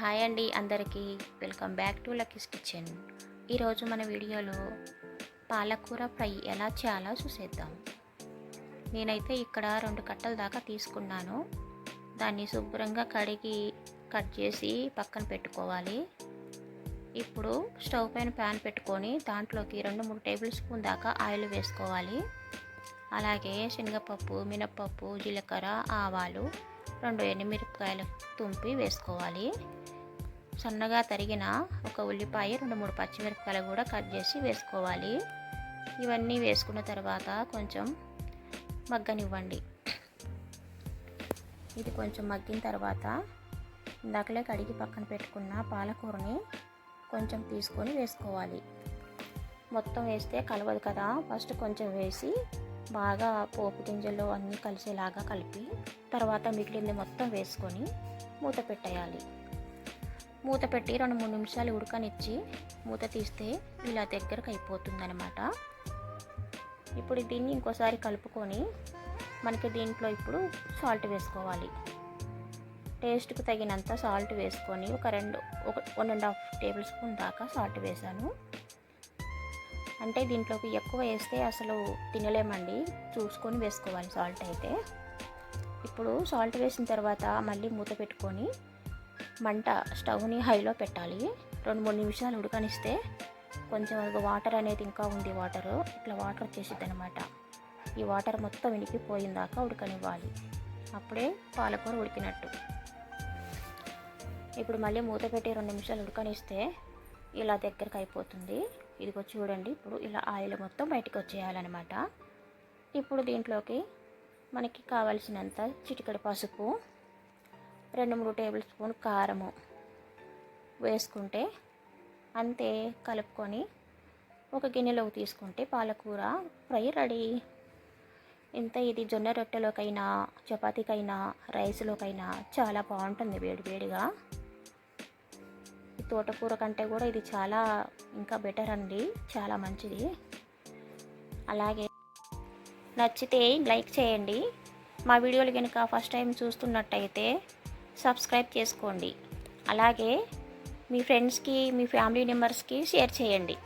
Hi అండి అందరికీ. Welcome back to Lucky's kitchen. ఈరోజు మన వీడియోలో పాలకూర ఫ్రై ఎలా చేయాలో చూసేద్దాం. నేనైతే ఇక్కడ రెండు కట్టల దాకా తీసుకున్నాను. దాన్ని శుభ్రంగా కడిగి కట్ చేసి పక్కన పెట్టుకోవాలి. ఇప్పుడు స్టవ్ పైన ప్యాన్ పెట్టుకొని దాంట్లోకి రెండు మూడు టేబుల్ స్పూన్ దాకా ఆయిల్ వేసుకోవాలి. అలాగే శనగపప్పు మినప్పప్పు జీలకర్ర ఆవాలు రెండు ఎండుమిరపకాయలు తుంపి వేసుకోవాలి. సన్నగా తరిగిన ఒక ఉల్లిపాయ రెండు మూడు పచ్చిమిరపకాయలు కూడా కట్ చేసి వేసుకోవాలి. ఇవన్నీ వేసుకున్న తర్వాత కొంచెం మగ్గనివ్వండి. ఇది కొంచెం మగ్గిన తర్వాత ఇందాకలే కడిగి పక్కన పెట్టుకున్న పాలకూరని కొంచెం తీసుకొని వేసుకోవాలి. మొత్తం వేస్తే కలవదు కదా. ఫస్ట్ కొంచెం వేసి బాగా పోపు గింజలు అన్నీ కలిసేలాగా కలిపి తర్వాత మిగిలింది మొత్తం వేసుకొని మూత పెట్టేయాలి. మూత పెట్టి రెండు మూడు నిమిషాలు ఉడకనిచ్చి మూత తీస్తే ఇలా దగ్గరకు అయిపోతుందనమాట ఇప్పుడు దీన్ని ఇంకోసారి కలుపుకొని మనకి దీంట్లో ఇప్పుడు సాల్ట్ వేసుకోవాలి. టేస్ట్కి తగినంత సాల్ట్ వేసుకొని ఒక రెండు ఒక one and half tablespoon దాకా సాల్ట్ వేసాను. అంటే దీంట్లోకి ఎక్కువ వేస్తే అసలు తినలేమండి. చూసుకొని వేసుకోవాలి సాల్ట్ అయితే. ఇప్పుడు సాల్ట్ వేసిన తర్వాత మళ్ళీ మూత పెట్టుకొని మంట స్టవ్ని హైలో పెట్టాలి. రెండు మూడు నిమిషాలు ఉడకనిస్తే కొంచెం వాటర్ అనేది ఇంకా ఉంది వాటర్. ఇట్లా వాటర్ వచ్చేసిద్ది అనమాట ఈ వాటర్ మొత్తం వినికిపోయిందాక ఉడకనివ్వాలి. అప్పుడే పాలకూర ఉడికినట్టు. ఇప్పుడు మళ్ళీ మూత పెట్టి రెండు నిమిషాలు ఉడకనిస్తే ఇలా దగ్గరకు అయిపోతుంది. ఇదిగో చూడండి ఇప్పుడు ఇలా ఆయిల్ మొత్తం బయటకు వచ్చేయాలన్నమాట. ఇప్పుడు దీంట్లోకి మనకి కావలసినంత చిటికడి పసుపు రెండు మూడు టేబుల్ స్పూన్ కారము వేసుకుంటే అంతే కలుపుకొని ఒక గిన్నెలోకి తీసుకుంటే పాలకూర ఫ్రై రెడీ. ఇంత ఇది జొన్న రొట్టెలోకైనా చపాతీకైనా రైస్లోకైనా చాలా బాగుంటుంది వేడి వేడిగా. తోటకూర కంటే కూడా ఇది చాలా ఇంకా బెటర్ అండి. చాలా మంచిది. అలాగే నచ్చితే లైక్ చేయండి. మా వీడియోలు కనుక ఫస్ట్ టైం చూస్తున్నట్టయితే సబ్స్క్రైబ్ చేసుకోండి. అలాగే మీ ఫ్రెండ్స్కి మీ ఫ్యామిలీ మెంబర్స్కి షేర్ చేయండి.